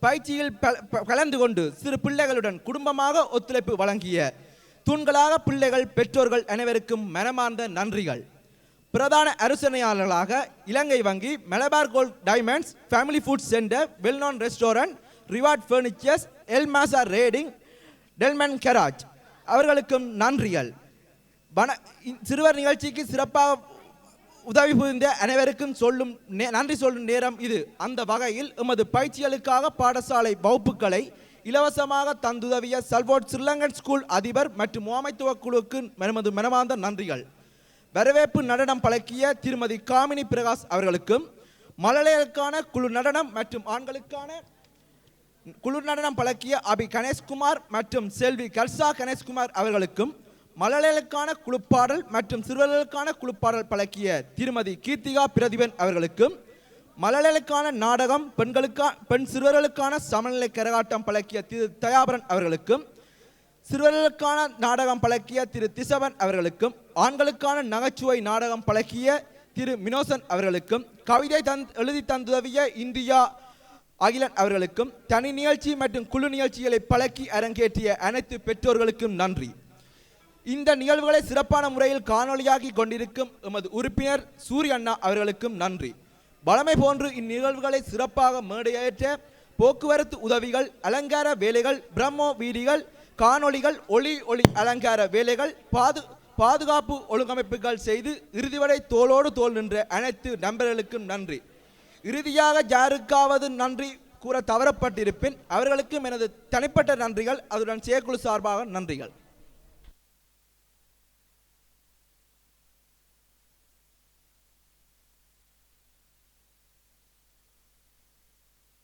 பயிற்சியில் ப- கலந்து கொண்டு சிறு பிள்ளைகளுடன் குடும்பமாக ஒத்துழைப்பு வழங்கிய தூண்களாக பிள்ளைகள் பெற்றோர்கள் அனைவருக்கும் மனமார்ந்த நன்றிகள். பிரதான அரசனையாளர்களாக இலங்கை வங்கி Malabar gold diamonds family food centre வெல்நான் restaurant reward furnitures Elmasa trading Delmon garage. அவர்களுக்கும் நன்றிகள். வன சிறுவர் நிகழ்ச்சிக்கு சிறப்பாக உதவி புரிந்த அனைவருக்கும் சொல்லும் நன்றி சொல்லும் நேரம் இது. அந்த வகையில் எமது பயிற்சிகளுக்காக பாடசாலை வகுப்புகளை இலவசமாக தந்துதவிய சல்வோட் ஸ்ரீலங்கன் ஸ்கூல் அதிபர் மற்றும் முகாமைத்துவ குழுவுக்கு எமது மனமார்ந்த நன்றிகள். வரவேற்பு நடனம் பழக்கிய திருமதி காமினி பிரகாஷ் அவர்களுக்கும் மழலையருக்கான குழு நடனம் மற்றும் ஆண்களுக்கான குழு நடனம் பழக்கிய அபி கணேஷ்குமார் மற்றும் செல்வி கர்சா கணேஷ்குமார் அவர்களுக்கும் மழலைகளுக்கான குழுப்பாடல் மற்றும் சிறுவர்களுக்கான குழுப்பாடல் பழக்கிய திருமதி கீர்த்திகா பிரதிபன் அவர்களுக்கும் மழலைகளுக்கான நாடகம் பெண்களுக்கா பெண் சிறுவர்களுக்கான சமநிலை கரகாட்டம் பழக்கிய திரு தயாபரன் அவர்களுக்கும் சிறுவர்களுக்கான நாடகம் பழக்கிய திரு திசவன் அவர்களுக்கும் ஆண்களுக்கான நகைச்சுவை நாடகம் பழக்கிய திரு மினோசன் அவர்களுக்கும் கவிதை தந் எழுதி தந்துதவிய இந்தியா அகிலன் அவர்களுக்கும் தனி நிகழ்ச்சி மற்றும் குழு நிகழ்ச்சிகளை பழக்கி அரங்கேற்றிய அனைத்து பெற்றோர்களுக்கும் நன்றி. இந்த நிகழ்வுகளை சிறப்பான முறையில் காணொளியாக்கி கொண்டிருக்கும் எமது உறுப்பினர் சூரிய அண்ணா அவர்களுக்கும் நன்றி. வளமை போன்று இந்நிகழ்வுகளை சிறப்பாக மேடையேற்ற போக்குவரத்து உதவிகள் அலங்கார வேலைகள் பிரம்மோ வீதிகள் காணொளிகள் ஒளி ஒளி அலங்கார வேலைகள் பாது பாதுகாப்பு ஒழுங்கமைப்புகள் செய்து இறுதிவரை தோளோடு தோல் நின்ற அனைத்து நண்பர்களுக்கும் நன்றி. இறுதியாக யாருக்காவது நன்றி கூற தவறப்பட்டிருப்பின் அவர்களுக்கும் எனது தனிப்பட்ட நன்றிகள் அதுடன் செயற்குழு சார்பாக நன்றிகள்.